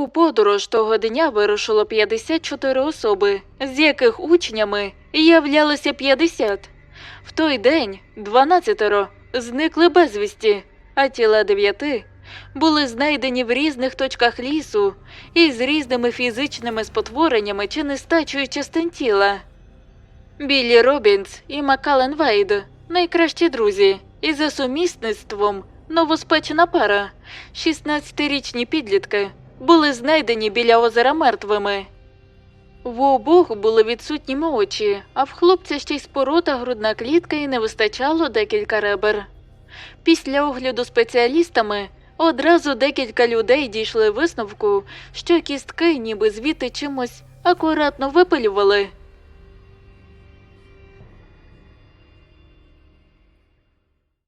У подорож того дня вирушило 54 особи, з яких учнями являлося 50. В той день 12 зникли безвісті, а тіла дев'яти були знайдені в різних точках лісу і з різними фізичними спотвореннями чи нестачею частин тіла. Біллі Робінс і Макален Вейд найкращі друзі, і за сумісництвом новоспечена пара, 16-річні підлітки, були знайдені біля озера мертвими. В обох були відсутні очі, а в хлопця ще й спорота грудна клітка і не вистачало декілька ребер. Після огляду спеціалістами одразу декілька людей дійшли висновку, що кістки ніби звідти чимось акуратно випилювали.